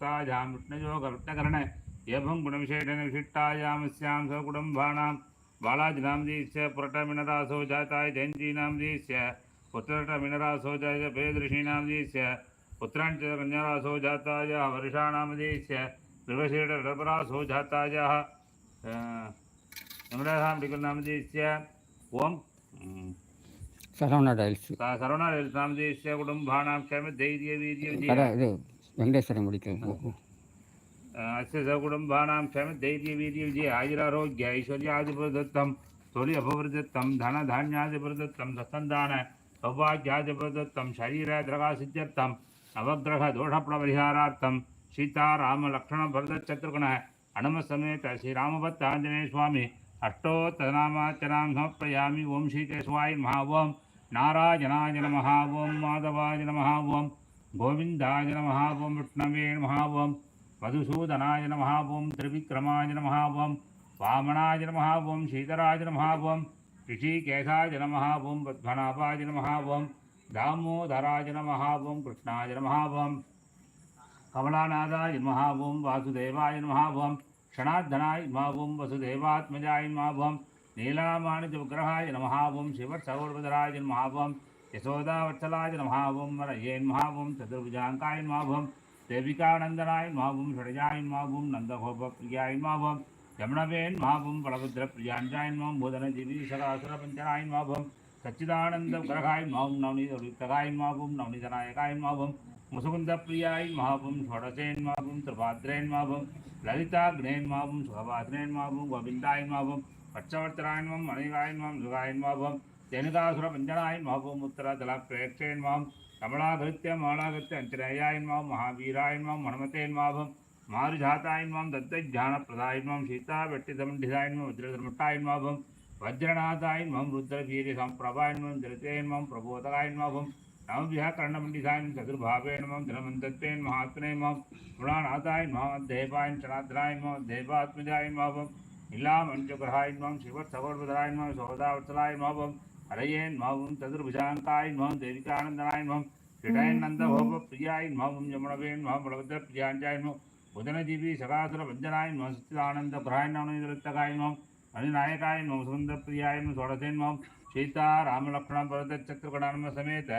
विषयस्तायां विष्णजो कल्पनकरणे एवं गुणविशेषेण विशिष्टायामस्यां सकुटुम्बाणां बालाजिनां दीस्य पुरटमिणरासो जाताय जयन्तीनां दीस्य पुत्रटमिणरासो जाय पेदृशीणां दीस्य पुत्रांच कन्यारासो जाताय वर्षाणां दीस्य द्विवशीटरासो जातायाः नमराधाम टिकल ओम सरवणा डायल्स सरवणा डायल्स नाम देस्य कुटुंबानां क्षमे धैर्य वीर्य वेंकटेश्वर मुड़ी के अस्कुम क्षम धैर्य वीर विजय आयुरारोग्य ऐश्वर्य आदि प्रदत्तम तोल अभिवृद्धत्म धन हनुम समेत श्री राम भक्त समर्पयामी ओम श्री केशवाय महा ओम नाराजनाय नम गोविन्दाय नम ॐ विष्णवे नमः ॐ मधुसूदनाय नम ॐ त्रिविक्रमाय नम ॐ वामनाय नम ॐ शीतराय नम ॐ ऋषिकेशाय नम ॐ पद्मनाभाय नम ॐ दामोदराय नम ॐ कृष्णाय नम ॐ कमलानाथाय नम ॐ वासुदेवाय नम ॐ क्षणाधनाय नमः ॐ वसुदेवात्मजाय नमः ॐ नीलामाणिजविग्रहाय नम ॐ शिवसर्वधराय नम ॐ यशोदावत्सलाय नमः ॐ वरयेन् महाभुं चतुर्भुजाङ्काय महाभुं देविकानन्दनाय महाभुं षडजाय महाभुं नन्दगोपप्रियाय महाभुं रमणवेन् महाभुं बलभद्रप्रियाञ्जाय मां भोधनजीवीशरासुरपञ्चनाय महाभुं सच्चिदानन्दग्रहाय मां नवनीतवृत्तकाय महाभुं नवनीतनायकाय महाभुं मुसुकुन्दप्रियाय महाभुं षोडशेन् महाभुं त्रिपात्रेन् महाभुं ललिताग्नेन् महाभुं सुखपात्रेन् महाभुं गोविन्दाय महाभुं पक्षवर्तरायन् मां मणिरायन् मां जुगायन् महाभुं ஜனிதாசுர பஞ்சனாயன் மகபூமுத்திரா தலா பிரேட்சயன் மாம் கமலாகத்தியம் மாலாகத்திய அஞ்சனேயாயன் மாம் மகாவீராயன் மாம் மணமத்தேன் மாபம் மாருஜாத்தாயன் மாம் தத்தை ஜான பிரதாயன் மாம் சீதா வெட்டி தமிண்டிதாயன் மாம் வஜ்ரதர்மட்டாயன் மாபம் வஜ்ரநாதாயன் மாம் ருத்ரவீரிய சம்பிரபாயன் மாம் திருத்தேயன் மாம் பிரபோதகாயன் மாபம் நவவியா கர்ணமண்டிதாயன் சதுர்பாவேன் மாம் தினமந்தத்தேன் மகாத்மனே மாம் குணாநாதாயன் மாம் தேவாயன் சனாத்ராயன் மாம் தேவாத்மஜாயன் மாபம் இல்லாம் அஞ்சுகிரகாயன் மாம் மாபம் அரையேன் மாவும் ததுர்புஜாந்தாய் மாம் தேவிகானந்தனாய் மாம் கிடயன் நந்த ஹோப பிரியாய் மாமும் யமுனவேன் மாம் பலவத்த பிரியாஞ்சாய் மாம் புதனதீபி சகாசுர வஞ்சனாய் மாம் சுத்திதானந்த பிராயணாய் மாம் மணிநாயகாய் மாம் சுகந்த பிரியாய் மாம் சோடசேன் மாம் சீதா ராமலக்ஷ்மண பரத சத்ருகணான்ம சமேத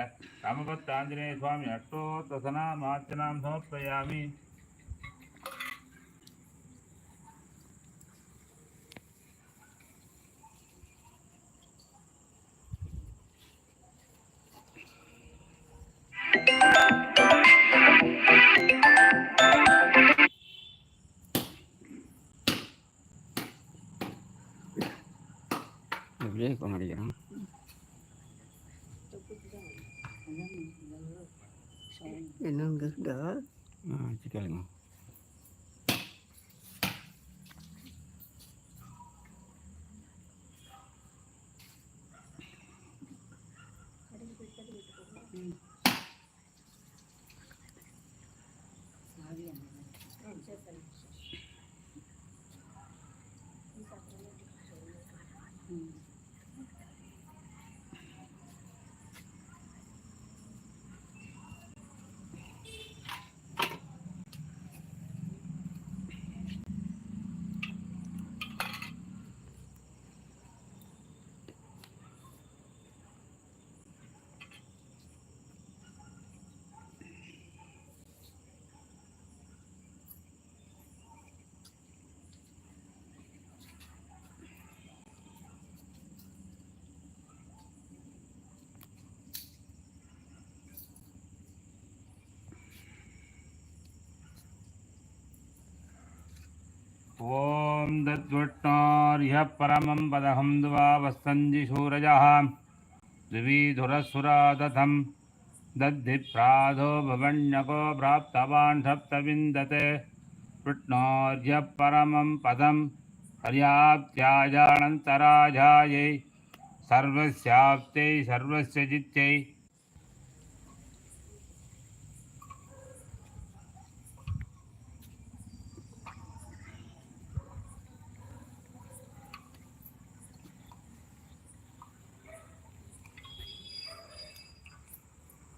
ராமபத் ஆஞ்சநேய சுவாமி அட்டோத்தசனா மாச்சனாம் சமர்ப்பயாமி அப்படியே ஃபோன் அடிக்கிறான் என்னங்க இருக்கா त्वट्नोर्यः परमं पदहं द्वा वस्तञ्जि शूरजः द्विधुरसुरा दधं प्राधो भवण्यको प्राप्तवान् सप्तविन्दते त्वट्नोर्यः परमं पदं हर्याप्त्याजानन्तराजायै सर्वस्याप्त्यै सर्वस्य जित्यै